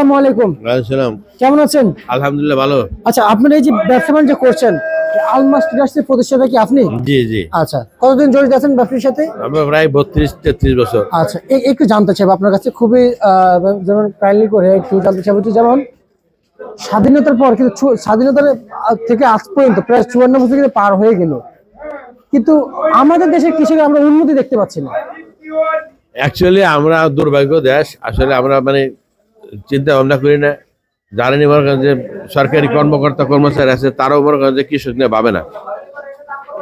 আসসালামু আলাইকুম। কেমন আছেন? আলহামদুলিল্লাহ ভালো। আচ্ছা আপনারা এই যে ব্যবসা বাণিজ্য করছেন আলমাস ট্রেডার্সের প্রতিষ্ঠাতা কি আপনি? জি জি। আচ্ছা কতদিন জড়িত আছেন ব্যবসার সাথে? আমরা প্রায় বত্রিশ তেত্রিশ বছর। আচ্ছা একটু জানতে চাইব আপনার কাছে খুবই যেমন কাইন্ডলি করে একটু জানতে চাইব যেমন স্বাধীনতার পর কিন্তু স্বাধীনতার থেকে আজ পর্যন্ত প্রায় চুয়ান্ন বছর কিন্তু পার হয়ে গেল। কিন্তু আমাদের দেশের কৃষকের আমরা উন্নতি দেখতে পাচ্ছি না। অ্যাকচুয়ালি আমরা দুর্ভাগ্য দেশ। আসলে আমরা মানে চিন্তা ভাবনা করি না। জানেনি মনে করেন যে সরকারি কর্মকর্তা কর্মচারী আছে তারাও মনে করেন যে কৃষক নিয়ে ভাবে না।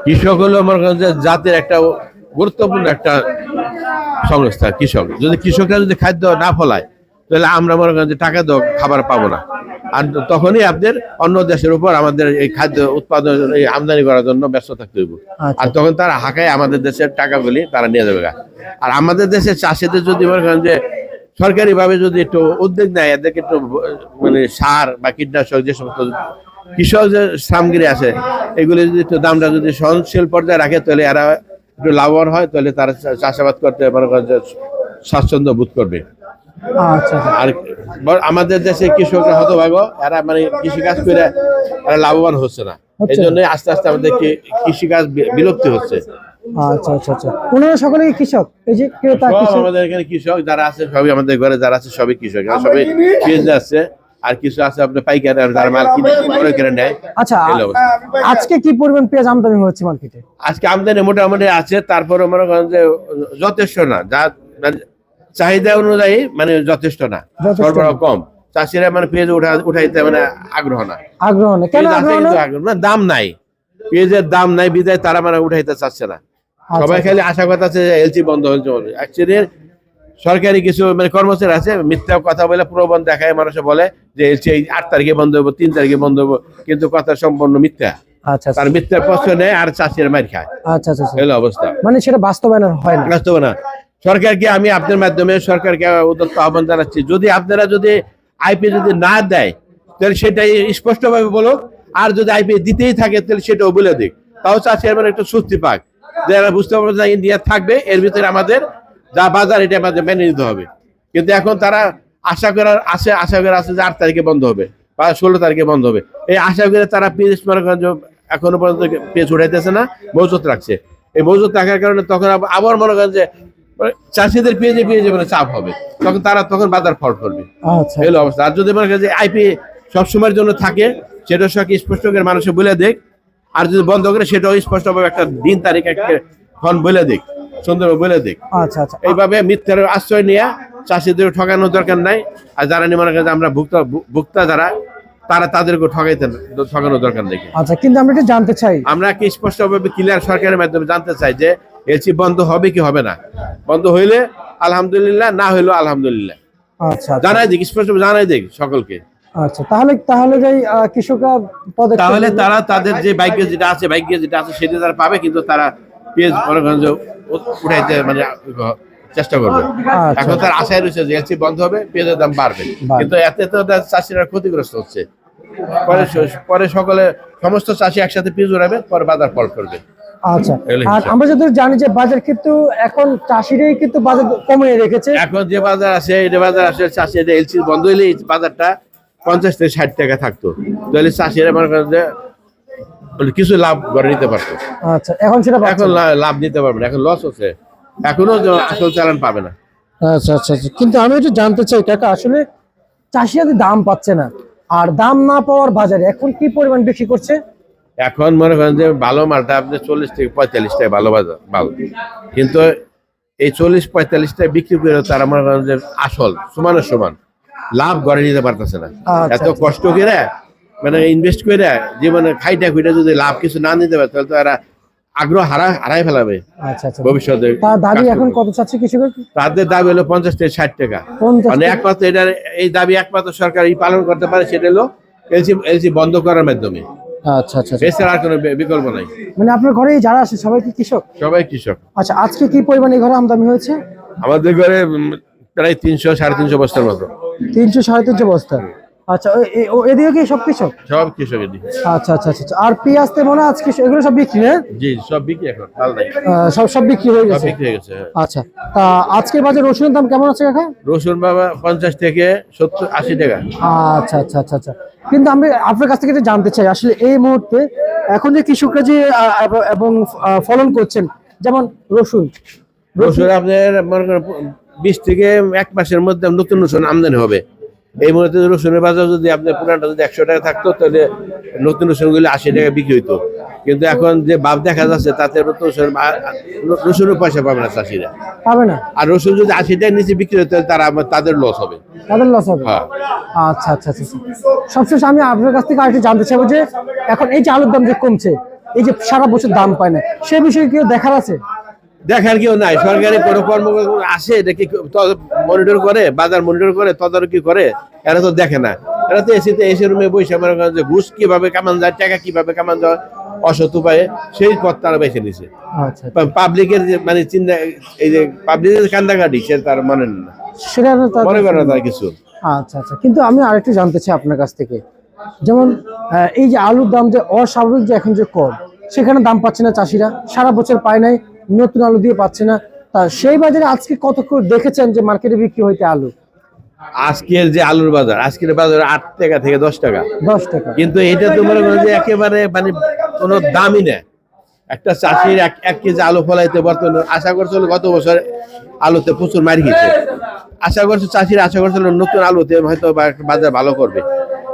কৃষক হলো মনে করেন যে জাতির একটা গুরুত্বপূর্ণ একটা সংস্থা কৃষক। যদি কৃষকরা যদি খাদ্য না ফলায় তাহলে আমরা মনে করেন যে টাকা দাও খাবার পাবো না। আর তখনই আপনাদের অন্য দেশের উপর আমাদের এই খাদ্য উৎপাদন এই আমদানি করার জন্য ব্যস্ত থাকতে হইব। আচ্ছা। আর তখন তারা হাঁকায় আমাদের দেশের টাকাগুলি তারা নিয়ে যাবে। আর আমাদের দেশের চাষিদের যদি মনে করেন যে সরকারি ভাবে যদি একটু উদ্যোগ নেয় এদেরকে একটু মানে সার বা কীটনাশক যে সমস্ত কৃষক যে সামগ্রী আছে এগুলি যদি একটু দামটা যদি সহনশীল পর্যায়ে রাখে তাহলে এরা একটু লাভবান হয় তাহলে তারা চাষাবাদ করতে মনে করেন স্বাচ্ছন্দ্য বোধ করবে আচ্ছা আচ্ছা। আর আমাদের দেশে কৃষকরা হতভাগ এরা মানে কৃষিকাজ করে এরা লাভবান হচ্ছে না এই। জন্য আস্তে আস্তে আমাদের কৃষিকাজ বিলুপ্তি হচ্ছে আচ্ছা আচ্ছা আচ্ছা। ওনারা সকলেই কৃষক। এই যে ক্রেতা কৃষক আমাদের এখানে কৃষক যারা আছে সবই আমাদের ঘরে যারা আছে সবই কৃষক। সবাই পেঁয়াজ আছে আর কিছু আছে আপনার পাইকারি আর যারা মাল কিনে করে কিনে নেয় আচ্ছা আজকে কি পরিমাণ পেঁয়াজ আমদানি হচ্ছে মার্কেটে? আজকে আমদানি মোটামুটি আছে তারপরে মনে করেন যে যথেষ্ট না। যা মানে চাহিদা অনুযায়ী মানে যথেষ্ট না সরবরাহ কম। চাষিরা মানে পেঁয়াজ উঠা উঠাইতে মানে আগ্রহ না। আগ্রহ নেই কেন আছে আগ্রহ না? দাম নাই। পেঁয়াজের দাম নাই বিদায় তারা মানে উঠাইতে চাচ্ছে না। সবাই খালি আশা কথা আছে এলসি বন্ধ হয়েছে অ্যাকচুয়ালি সরকারি কিছু মানে কর্মচারী আছে মিথ্যা কথা বলে প্রবণ দেখায় মানুষে বলে যে এলসি আট তারিখে বন্ধ হব তিন তারিখে বন্ধ হব কিন্তু কথা সম্পূর্ণ মিথ্যা। আচ্ছা আচ্ছা। তার মিথ্যার প্রশ্ন নেয় আর চাষিরা মার খায়। আচ্ছা আচ্ছা আচ্ছা। অবস্থা। মানে সেটা বাস্তবায়ন হয় না। সরকারকে আমি আপনার মাধ্যমে সরকারকে উদ্যত আহ্বান জানাচ্ছি যদি আপনারা যদি আইপি যদি না দেয় তাহলে সেটাই স্পষ্টভাবে আর যদি আইপি দিতেই থাকে তাহলে সেটাও বলে দিক। তাও চাষি মানে একটু স্বস্তি পাক। যে এরা বুঝতে পারবে যে ইন্ডিয়া থাকবে এর ভিতরে আমাদের যা বাজার এটা আমাদের মেনে নিতে হবে। কিন্তু এখন তারা আশা করার আছে আশা করে আছে যে আট তারিখে বন্ধ হবে বা ষোলো তারিখে বন্ধ হবে। এই আশা করে তারা পেঁয়াজ মনে করেন এখনও পর্যন্ত পেঁয়াজ উঠাইতেছে না মজুত রাখছে। এই মজুত রাখার কারণে তখন আব- আবার মনে করেন যে মানে চাষিদের পেঁয়াজে পেঁয়াজে মানে চাপ হবে। তখন তারা তখন বাজার ফল করবে। আচ্ছা। এই অবস্থা। আর যদি মনে করেন যে আইপি সবসময়ের জন্য থাকে সেটা সঙ্গে স্পষ্ট করে মানুষে বলে দেখ আর যদি বন্ধ করে সেটাও স্পষ্টভাবে একটা দিন তারিখ একটা ক্ষণ বলে দিক সুন্দর বলে দিক। আচ্ছা আচ্ছা। এইভাবে মিথ্যার আশ্রয় নিয়ে চাষিদের ঠকানোর দরকার নাই আর যারা মনে করেন আমরা ভুক্তা ভুক্তা যারা তারা তাদেরকে ঠকাইতে ঠকানোর দরকার নেই। আচ্ছা কিন্তু আমরা একটু জানতে চাই। আমরা কি স্পষ্টভাবে ক্লিয়ার সরকারের মাধ্যমে জানতে চাই যে এলসি বন্ধ হবে কি হবে না? বন্ধ হইলে আলহামদুলিল্লাহ না হইলেও আলহামদুলিল্লাহ। আচ্ছা আচ্ছা, জানাই দিক স্পষ্ট জানাই দিক সকলকে। আচ্ছা তাহলে তাহলে যাই কৃষকরা তাহলে তারা তাদের যে ভাগ্য যেটা আছে ভাগ্য যেটা আছে সেটা তারা পাবে কিন্তু তারা পেজ মনে উঠাইতে মানে চেষ্টা করবে। আচ্ছা। এখন তার আশায় রয়েছে যে এলসি বন্ধ হবে পেঁয়াজের দাম বাড়বে। কিন্তু এতে তো চাষিরা ক্ষতিগ্রস্ত হচ্ছে। পরে পরে সকলে সমস্ত চাষি একসাথে পেঁয়াজ উড়াবে পরে বাজার ফল করবে। আচ্ছা। আর আমরা যদি জানি যে বাজার কিন্তু এখন চাষিরাই কিন্তু বাজার কমিয়ে রেখেছে। এখন যে বাজার আছে এই যে বাজার আছে চাষি এলসি বন্ধ হইলে বাজারটা পঞ্চাশ থেকে ষাট টাকা থাকতো। তাহলে চাষিরা মনে করেন যে বলে কিছু লাভ করে নিতে পারতো। আচ্ছা এখন সেটা এখন লাভ নিতে পারবে না এখন লস হচ্ছে। এখনও আসল চালান পাবে না। আচ্ছা আচ্ছা আচ্ছা। কিন্তু আমি একটু জানতে চাই কাকা আসলে চাষিরা দাম পাচ্ছে না। আর দাম না পাওয়ার বাজারে এখন কি পরিমাণ বিক্রি করছে? এখন মনে করেন যে ভালো মালটা আপনি চল্লিশ থেকে পঁয়তাল্লিশ টাকা ভালো বাজার ভালো। কিন্তু এই চল্লিশ পঁয়তাল্লিশ টাকা বিক্রি করে তারা মনে করেন যে আসল সমানের সমান লাভ গড়ে নিতে পারতেছে না। আচ্ছা, এত কষ্ট করে মানে ইনভেস্ট করে জীবনে খাইটা খুইটা যদি লাভ কিছু না নিতে পারে তাহলে তো এরা আগ্রহ হারা হারাই ফেলাবে আচ্ছা আচ্ছা। ভবিষ্যতে তার দাবি এখন কত চাচ্ছে কৃষকের? তাদের দাবি হলো পঞ্চাশ থেকে ষাট টাকা। মানে একমাত্র এটার এই দাবি একমাত্র সরকার এই পালন করতে পারে সেটা হলো এলসি এলসি বন্ধ করার মাধ্যমে। আচ্ছা আচ্ছা আচ্ছা। এছাড়া আর কোনো বিকল্প নাই। মানে আপনার ঘরে যারা আসে সবাই কি কৃষক? সবাই কৃষক। আচ্ছা আজকে কি পরিমাণ এই ঘরে আমদানি হয়েছে? আমাদের ঘরে প্রায় তিনশো সাড়ে তিনশো বস্তার মতো। তিনশো সাড়ে তিনশো বস্তা। আচ্ছা এদিকে কি সব কৃষক? সব কৃষকের দিকে আচ্ছা আচ্ছা আচ্ছা আচ্ছা। আর পেঁয়াজ তেমন আজকে এগুলো সব বিক্রি না জি সব বিক্রি এখন সব সব বিক্রি হয়ে গেছে। বিক্রি হয়ে গেছে হ্যাঁ। আচ্ছা তা আজকের বাজার রসুনের দাম কেমন আছে কাকা? রসুন বাবা পঞ্চাশ থেকে সত্তর আশি টাকা। আচ্ছা আচ্ছা আচ্ছা আচ্ছা। কিন্তু আমি আপনার কাছ থেকে জানতে চাই আসলে এই মুহূর্তে এখন যে কৃষকরা যে এবং ফলন করছেন যেমন রসুন। রসুন আপনার মনে করেন বিশ থেকে এক মাসের মধ্যে নতুন রসুন আমদানি হবে। এই মুহূর্তে রসুনের বাজার যদি আপনার পুরানটা যদি একশো টাকা থাকতো তাহলে নতুন রসুনগুলো আশি টাকা বিক্রি হইতো। কিন্তু এখন যে ভাব দেখা যাচ্ছে তাতে রসুন রসুনের পয়সা পাবে না চাষিরা। পাবে না? আর রসুন যদি আশি টাকার নিচে বিক্রি হতো তারা তাদের লস হবে। তাদের লস হবে? হ্যাঁ। আচ্ছা আচ্ছা আচ্ছা আচ্ছা। সবশেষ আমি আপনার কাছ থেকে আরেকটু জানতে চাইব যে এখন এই যে আলুর দাম যে কমছে এই যে সারা বছর দাম পায় না সে বিষয়ে কেউ দেখার আছে? দেখার কেউ নাই। সরকারি কোনো কর্মকর্তা আসে এটা কি মনিটর করে বাজার মনিটর করে তদারকি করে এরা তো দেখে না। এরা তো এসিতে এসে রুমে বসে মনে করেন যে ঘুষ কীভাবে কামান যায় টাকা কীভাবে কামান যায় অসৎ উপায়ে সেই পথ তারা বেছে নিছে। আচ্ছা পাবলিকের যে মানে চিন্তা এই যে পাবলিকের কান্দাকাটি সে তার মানে না। সেটা মনে করে না তার কিছু। আচ্ছা আচ্ছা। কিন্তু আমি আরেকটু জানতে চাই আপনার কাছ থেকে। যেমন এই যে আলুর দাম যে অস্বাভাবিক যে এখন যে কম সেখানে দাম পাচ্ছে না চাষিরা। সারা বছর পায় নাই নতুন আলু দিয়ে পাচ্ছে না। তা সেই বাজারে আজকে কত করে দেখেছেন যে মার্কেটে বিক্রি হইতে আলু? আজকের যে আলুর বাজার আজকের বাজার আট টাকা থেকে দশ টাকা। দশ টাকা। কিন্তু এটা তো মনে করেন যে একেবারে মানে কোনো দামই না একটা চাষির এক এক কেজি আলু ফলাইতে বর্তমানে আশা করছিল গত বছর আলুতে প্রচুর মারি খেয়েছে আশা করছে চাষির আশা করছিল নতুন আলুতে হয়তো বাজার ভালো করবে।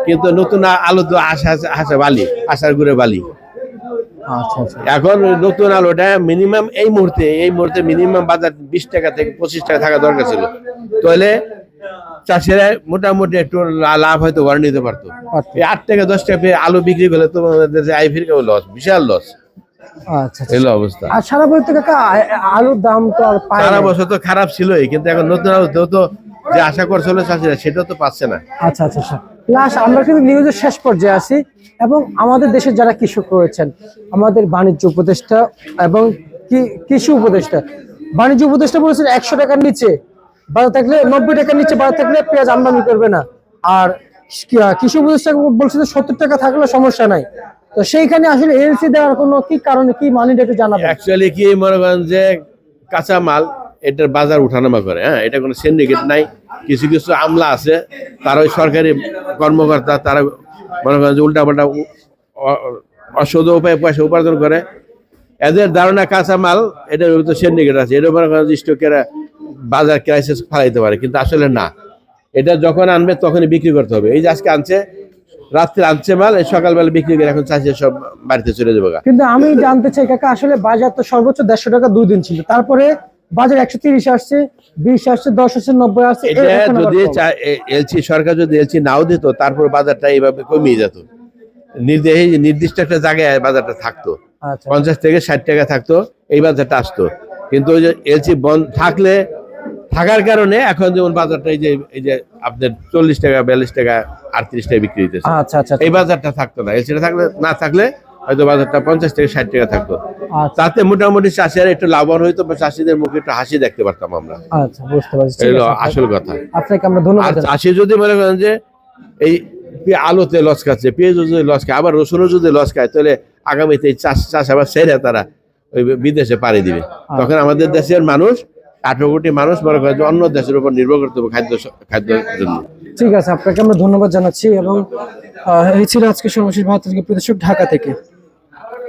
কিন্তু নতুন আলু তো আশা আশা বালি আশার ঘুরে বালি। এখন নতুন আলুটা মিনিমাম এই মুহূর্তে এই মুহূর্তে মিনিমাম বাজার বিশ টাকা থেকে পঁচিশ টাকা থাকা দরকার ছিল। তাহলে চাষিরা মোটামুটি একটু লাভ হয়তো ঘরে নিতে পারতো। পারতো। আট টাকা দশ টাকা পেয়ে আলু বিক্রি করলে তো আই ফিরকেও লস বিশাল লস। আচ্ছা আচ্ছা। অবস্থা। সারা বছর তো খারাপ ছিলই কিন্তু এখন নতুন আলুতেও তো যে আশা করছিল চাষিরা সেটা তো পাচ্ছে না। আচ্ছা আচ্ছা। লাস্ট আমরা কিন্তু নিউজের শেষ পর্যায়ে আছি এবং আমাদের দেশের যারা কৃষক রয়েছেন, আমাদের বাণিজ্য উপদেষ্টা এবং কৃষি উপদেষ্টা। বাণিজ্য উপদেষ্টা বলেছেন একশো টাকার নিচে বাজার থাকলে নব্বই টাকার নিচে বাজার থাকলে পেঁয়াজ আমদানি করবে না। আর কৃষি উপদেষ্টা বলছে যে সত্তর টাকা থাকলে সমস্যা নাই। তো সেইখানে আসলে এলসি দেওয়ার কোনো কি কারণে, কি মানিটা একটু জানাবেন? অ্যাকচুয়ালি কি, মনে করেন যে কাঁচা মাল এটার বাজার উঠানামা করে হ্যাঁ এটা কোনো সিন্ডিকেট নাই। কিছু কিছু আমলা আছে, তারা ওই সরকারি কর্মকর্তা, তারা মনে করেন যে উল্টাপাল্টা অসদ উপায়ে পয়সা উপার্জন করে। এদের ধারণা কাঁচা মাল এটার ভিতরে সিন্ডিকেট আছে এটা মনে করেন স্টকেরা বাজার ক্রাইসিস ফালাইতে পারে, কিন্তু আসলে না। এটা যখন আনবে তখনই বিক্রি করতে হবে। এই যে আজকে আনছে, রাত্রে আনছে মাল, এই সকালবেলা বিক্রি করে এখন চাষি সব বাড়িতে চলে যাবে কিন্তু আমি জানতে চাই, কাকা, আসলে বাজার তো সর্বোচ্চ দেড়শো টাকা দুই দিন ছিল। তারপরে বাজার একশো তিরিশ আসছে বিশ আসছে দশ আসছে নব্বই আসছে যদি এলসি সরকার যদি এলসি নাও দিত তারপর বাজারটা এইভাবে কমিয়ে যেত। নির্দে- নির্দিষ্ট একটা জায়গায় বাজারটা থাকতো। আচ্ছা। পঞ্চাশ থেকে ষাট টাকা থাকতো এই বাজারটা আসতো। কিন্তু ওই যে এলসি বন্ধ থাকলে থাকার কারণে এখন যেমন বাজারটা এই যে এই যে আপনার চল্লিশ টাকা বিয়াল্লিশ টাকা আটত্রিশ টাকা বিক্রি হইতেছে। আচ্ছা আচ্ছা। এই বাজারটা থাকতো না। এলসিটা থাকলে না থাকলে হয়তো বাজারটা পঞ্চাশ থেকে ষাট টাকা থাকতো। আচ্ছা। তাতে মোটামুটি চাষিরা একটু লাভবান হইতো বা চাষিদের মুখে একটু হাসি দেখতে পারতাম আমরা। আচ্ছা বুঝতে পারছি। আসল কথা। আপনাকে আমরা ধন্যবাদ চাষি যদি মনে করেন যে এই আলুতে লস খাচ্ছে পেঁয়াজও যদি লস খায় আবার রসুনও যদি লস খায় তাহলে আগামীতে চাষ চাষ আবার সেরে তারা ওই বিদেশে পাড়ি দিবে। তখন আমাদের দেশের মানুষ আঠারো কোটি মানুষ মনে করে অন্য দেশের উপর নির্ভর করতে হবে খাদ্য খাদ্যের জন্য। ঠিক আছে আপনাকে আমরা ধন্যবাদ জানাচ্ছি এবং এই ছিল আজকে সর্বশেষ ভারত থেকে প্রদর্শক ঢাকা থেকে।